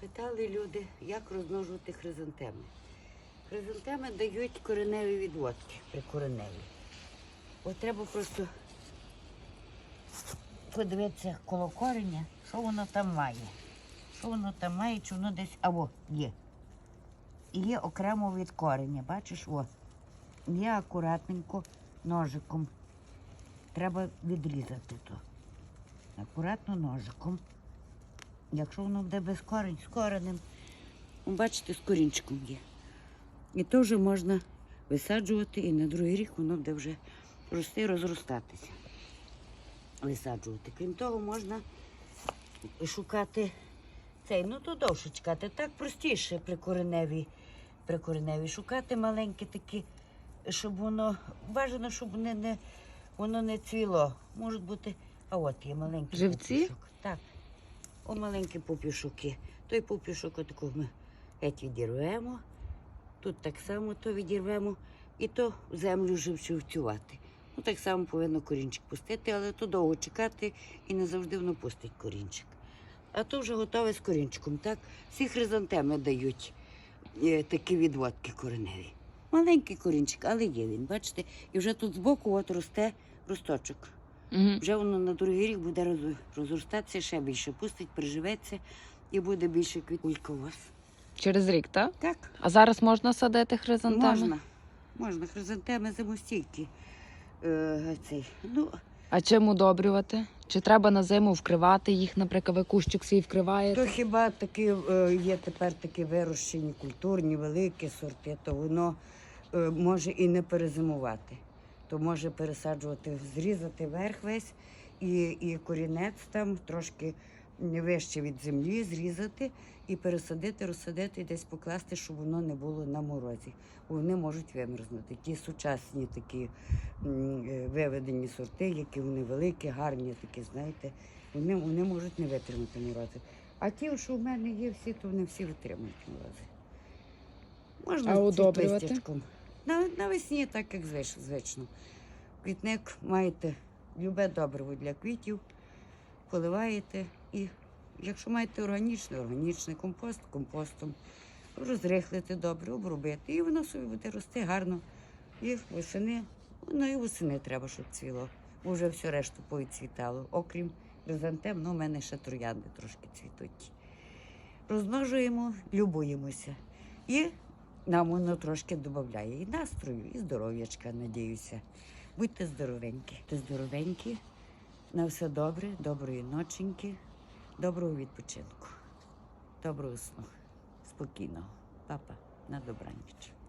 Питали люди, як розмножувати хризантеми. Хризантеми дають кореневі відводки при кореневі. От треба просто подивитися коло кореня, що воно там має. Що воно там має, чи воно десь. Або є. І є окремо від кореня. Бачиш, о. Є акуратненько ножиком. Треба відрізати то. Акуратно ножиком. Якщо воно буде без корень, з коренем, бачите, з корінчиком є. І то вже можна висаджувати, і на другий рік воно буде вже рости, розростатися. Висаджувати. Крім того, можна шукати цей, ну то довше чекати. Так простіше при кореневій, при кореневій. Шукати маленькі такі, щоб воно бажано, щоб не, не, воно не цвіло. Можуть бути, а от є маленький Живці? Так. О, маленькі пупішуки. Той пупішок отаку ми геть відірвемо. Тут так само то відірвемо і то в землю живцювати. Ну, так само повинно корінчик пустити, але то довго чекати і не завжди воно пустить корінчик. А то вже готове з корінчиком. Так, всі хризантеми дають е, такі відводки кореневі. Маленький корінчик, але є він, бачите? І вже тут збоку от росте росточок. Угу. Вже воно на другий рік буде розростатися, ще більше пустить, приживеться і буде більше квітулька у вас. Через рік, так? Так, А зараз можна садити хризантеми? можна. Можна. Хризантеми зимостійкі. Е, цей. Ну, А чим удобрювати? Чи треба на зиму вкривати їх, наприклад, ви кущик свій вкриваєте? то хіба такі е, є тепер такі вирощені культурні, великі сорти, то воно е, може і не перезимувати. То може пересаджувати, зрізати верх весь і, і корінець там трошки вище від землі, зрізати і пересадити, розсадити і десь покласти, щоб воно не було на морозі. Бо Вони можуть вимерзнути. Ті сучасні такі е, виведені сорти, які вони великі, гарні, такі, знаєте, вони, вони можуть не витримати морози. А ті, що в мене є всі, то вони всі витримують морози. Можна А з удобрювати? Навесні, так як звично. Квітник маєте любе добриво для квітів, поливаєте і якщо маєте органічний, органічний компост, компостом, розрихлити добре, обробити. І воно собі буде рости гарно. І восени, ну і восени треба, щоб цвіло. Вже все решту повідцвітало. Окрім хризантем, ну, у мене ще троянди трошки цвітуть. Розмножуємо, любуємося. І нам воно трошки додає і настрою, і здоров'ячка, надіюся. Будьте здоровенькі. Будьте здоровенькі. На все добре, доброї ноченьки, доброго відпочинку, доброго сну, спокійного. Папа, на добраніч.